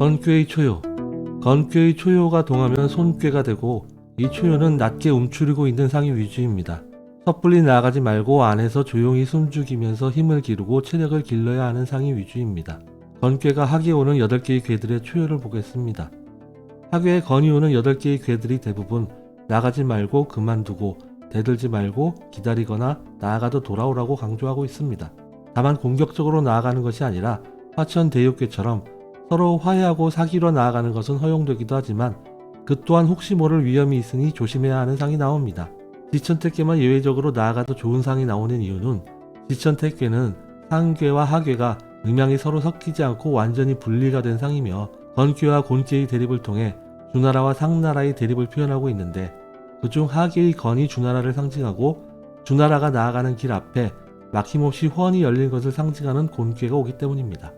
건꾀의 초요. 건꾀의 초요가 동하면 손꾀가 되고 이 초요는 낮게 움츠리고 있는 상위 위주입니다. 섣불리 나가지 말고 안에서 조용히 숨죽이면서 힘을 기르고 체력을 길러야 하는 상위 위주입니다. 건꾀가 하게 오는 8개의 괴들의 초요를 보겠습니다. 하괴의 건이 오는 8개의 괴들이 대부분 나가지 말고 그만두고 대들지 말고 기다리거나 나아가도 돌아오라고 강조하고 있습니다. 다만 공격적으로 나아가는 것이 아니라 화천 대육괴처럼 서로 화해하고 사귀러 나아가는 것은 허용되기도 하지만 그 또한 혹시 모를 위험이 있으니 조심해야 하는 상이 나옵니다. 지천택괴만 예외적으로 나아가도 좋은 상이 나오는 이유는 지천택괴는 상괴와 하괴가 음양이 서로 섞이지 않고 완전히 분리가 된 상이며 건괴와 곤괴의 대립을 통해 주나라와 상나라의 대립을 표현하고 있는데 그중 하계의 건이 주나라를 상징하고 주나라가 나아가는 길 앞에 막힘없이 후원이 열린 것을 상징하는 곤괴가 오기 때문입니다.